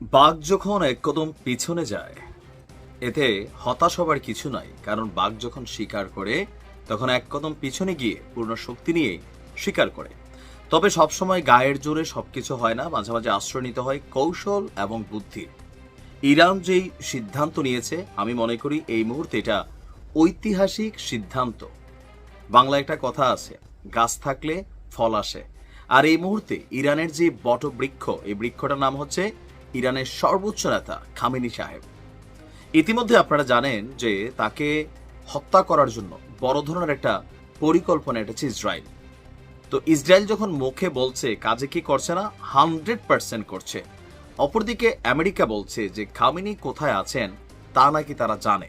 বাঘ যখন এক কদম পিছনে যায়, এতে হতাশ হবার কিছু নাই, কারণ বাঘ যখন শিকার করে, তখন এক কদম পিছনে গিয়ে পূর্ণ শক্তি নিয়ে শিকার করে। তবে সবসময় গায়ের জোরে সবকিছু হয় না, মাঝে মাঝে আশ্রয় নিতে হয় কৌশল এবং বুদ্ধি। ইরান যেই সিদ্ধান্ত নিয়েছে, আমি মনে করি এই মুহূর্তে এটা ঐতিহাসিক সিদ্ধান্ত। বাংলা একটা কথা আছে, গাছ থাকলে ফল আসে। আর এই মুহূর্তে ইরানের যে বটবৃক্ষ, এই বৃক্ষটার নাম হচ্ছে ইরানের সর্বোচ্চ নেতা খামেনি সাহেব। ইতিমধ্যে আপনারা জানেন যে তাকে হত্যা করার জন্য বড় ধরনের একটা পরিকল্পনা এটেছে ইসরায়েল। তো ইসরায়েল যখন মুখে বলছে কাজে কি করছে না, হান্ড্রেড পার্সেন্ট করছে। অপরদিকে আমেরিকা বলছে যে খামিনি কোথায় আছেন তা নাকি তারা জানে।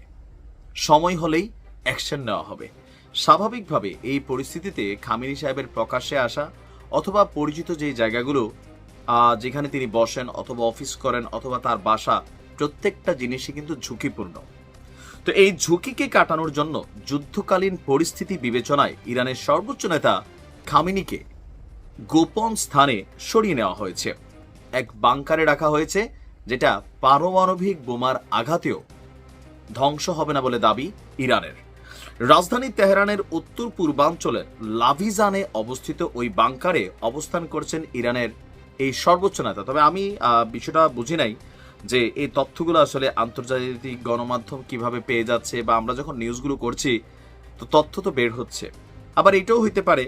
সময় হলেই অ্যাকশন নেওয়া হবে। স্বাভাবিকভাবে এই পরিস্থিতিতে খামিনি সাহেবের প্রকাশ্যে আসা অথবা পরিচিত যে জায়গাগুলো যেখানে তিনি বসেন অথবা অফিস করেন অথবা তার বাসা, প্রত্যেকটা জিনিসই কিন্তু ঝুঁকিপূর্ণ। তো এই ঝুঁকিকে কাটানোর জন্য যুদ্ধকালীন পরিস্থিতি বিবেচনায় ইরানের সর্বোচ্চ নেতা খামিনিকে গোপন স্থানে সরিয়ে নেওয়া হয়েছে। এক বাংকারে রাখা হয়েছে, যেটা পারমাণবিক বোমার আঘাতেও ধ্বংস হবে না বলে দাবি ইরানের। রাজধানী তেহরানের উত্তর পূর্বাঞ্চলের লাভিজানে অবস্থিত ওই বাংকারে অবস্থান করছেন ইরানের এই সর্বোচ্চ নেতা। তবে আমি বিষয়টা বুঝি নাই যে এই তথ্যগুলো আসলে আন্তর্জাতিক গণমাধ্যম কীভাবে পেয়ে যাচ্ছে বা আমরা যখন নিউজগুলো করছি, তো তথ্য তো বের হচ্ছে। আবার এটাও হইতে পারে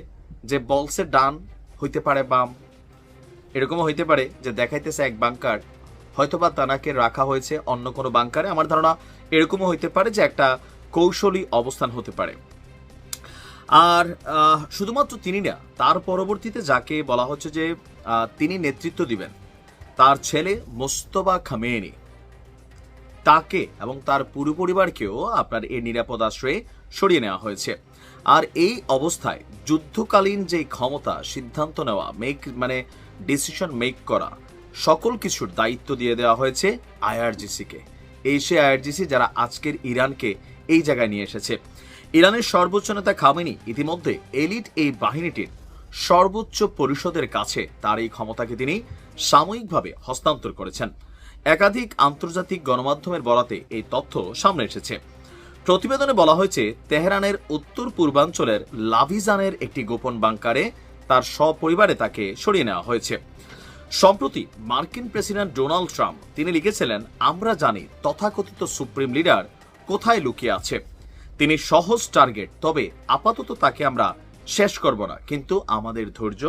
যে বলসে ডান হইতে পারে বাম। এরকমও হইতে পারে যে দেখাইতেছে এক বাংকার, হয়তোবা তানাকে রাখা হয়েছে অন্য কোনো বাংকারে। আমার ধারণা এরকমও হইতে পারে যে একটা কৌশলী অবস্থান হতে পারে। আর শুধুমাত্র তিনি না, তার পরবর্তীতে যাকে বলা হচ্ছে যে তিনি নেতৃত্ব দিবেন, তার ছেলে মোস্তবা খামেনি। তাকে এবং তার পুরো পরিবারকেও আপনার এই নিরাপদ আশ্রয়ে সরিয়ে নেওয়া হয়েছে। আর এই অবস্থায় যুদ্ধকালীন যে ক্ষমতা, সিদ্ধান্ত নেওয়া মেক মানে ডিসিশন মেক করা, সকল কিছুর দায়িত্ব দিয়ে দেওয়া হয়েছে আইআরজিসিকে। এই সে আইআরজিসি যারা আজকের ইরানকে এই জায়গায় নিয়ে এসেছে। ইরানের সর্বোচ্চ নেতা খামেনি ইতিমধ্যে এলিট এই বাহিনীটির সর্বোচ্চ পরিষদের কাছে তার এই ক্ষমতাকে তিনি সাময়িকভাবে হস্তান্তর করেছেন। একাধিক আন্তর্জাতিক গণমাধ্যমের বরাতে এই তথ্য সামনে এসেছে। প্রতিবেদনে বলা হয়েছে, তেহরানের উত্তর পূর্বাঞ্চলের লাভিজানের একটি গোপন বাংকারে তার সপরিবারে তাকে সরিয়ে নেওয়া হয়েছে। সম্প্রতি মার্কিন প্রেসিডেন্ট ডোনাল্ড ট্রাম্প, তিনি লিখেছিলেন, আমরা জানি তথাকথিত সুপ্রিম লিডার কোথায় লুকিয়ে আছে। তিনি সহজ টার্গেট তবে আপাতত তাকে আমরা শেষ করব না। কিন্তু আমাদের ধৈর্য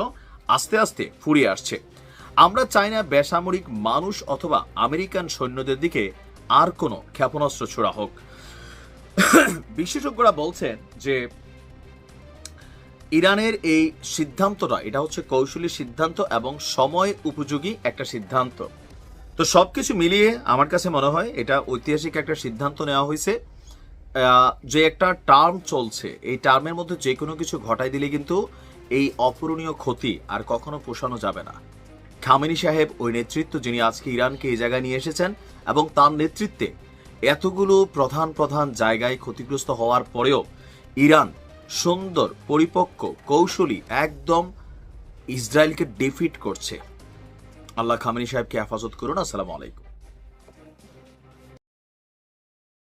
আস্তে আস্তে ফুরিয়ে আসছে। আমরা চাই না বেসামরিক মানুষ অথবা আমেরিকান সৈন্যদের দিকে আর কোনো ক্ষেপণাস্ত্র ছোড়া হোক। বিশেষজ্ঞরা বলছেন যে ইরানের এই সিদ্ধান্তটা, এটা হচ্ছে কৌশলী সিদ্ধান্ত এবং সময় উপযোগী একটা সিদ্ধান্ত। তো সবকিছু মিলিয়ে আমার কাছে মনে হয় এটা ঐতিহাসিক একটা সিদ্ধান্ত নেওয়া হয়েছে। যে একটা টার্ম চলছে, এই টার্মের মধ্যে যে কোনো কিছু ঘটাই দিলে কিন্তু এই অপূরণীয় ক্ষতি আর কখনো পোষানো যাবে না। খামেনি সাহেব, ওই নেতৃত্ব যিনি আজকে ইরানকে এই জায়গায় নিয়ে এসেছেন এবং তার নেতৃত্বে এতগুলো প্রধান প্রধান জায়গায় ক্ষতিগ্রস্ত হওয়ার পরেও ইরান সুন্দর, পরিপক্ক, কৌশলী একদম ইসরায়েলকে ডিফিট করছে। আল্লাহ খামেনি সাহেবকে হেফাজত করুন। আসসালামু আলাইকুম।